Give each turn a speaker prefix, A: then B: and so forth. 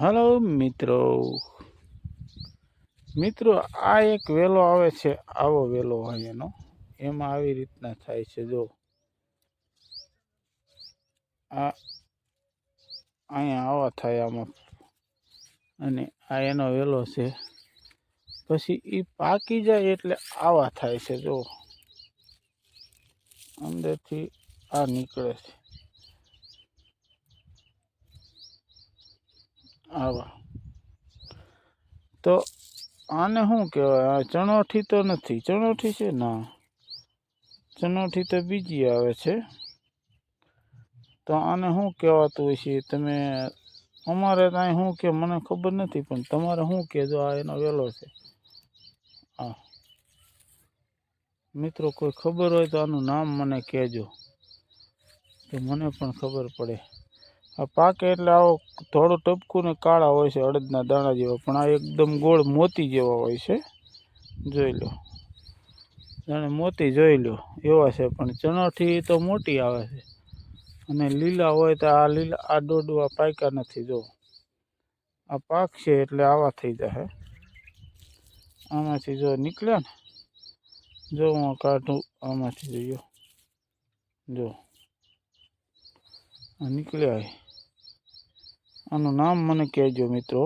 A: Hello મિત્રો. મિત્રો, આ એક વેલો આવે છે. આવો વેલો હોય એનો. એમાં આવી રીતના થાય છે, જો. આ અહીંયા આવા થાય આમાં. અને આ એનો વેલો છે. પછી એ પાકી જાય એટલે આવા થાય છે, જો. અંદરથી આ નીકળે છે. આવા. તો આને શું કહેવાય? આ ચણોઠી તો નથી. ચણોઠી છે? ના. ચણોઠી તો બીજી આવે છે. તો આને શું કહેવાતું હોય છે તમે, અમારે ત્યાં શું કે મને ખબર નથી, પણ તમારે શું કહેજો? આ એનો વેલો છે. હા. મિત્રો, કોઈ ખબર હોય તો આનું નામ મને કહેજો. તો મને પણ ખબર પડે. આ પાકે એટલે આવો થોડો ટપકું ને કાળા હોય છે, અડદના દાણા જેવા. પણ આ એકદમ ગોળ મોતી જેવા હોય છે. જોઈ લો. જાણે મોતી જોઈ લો. એવા છે, પણ ચણાથી તો મોટી આવે છે. અને લીલા હોય તો આ લીલા, આ ડોડવા પાક્યા નથી, જો. આ પાક છે એટલે આવા થઈ જશે આમાંથી જો નીકળ્યા ને, જો હું કાઢું, આમાંથી જોઈએ જો. નીકળ્યા. આનું નામ મને કહેજો મિત્રો.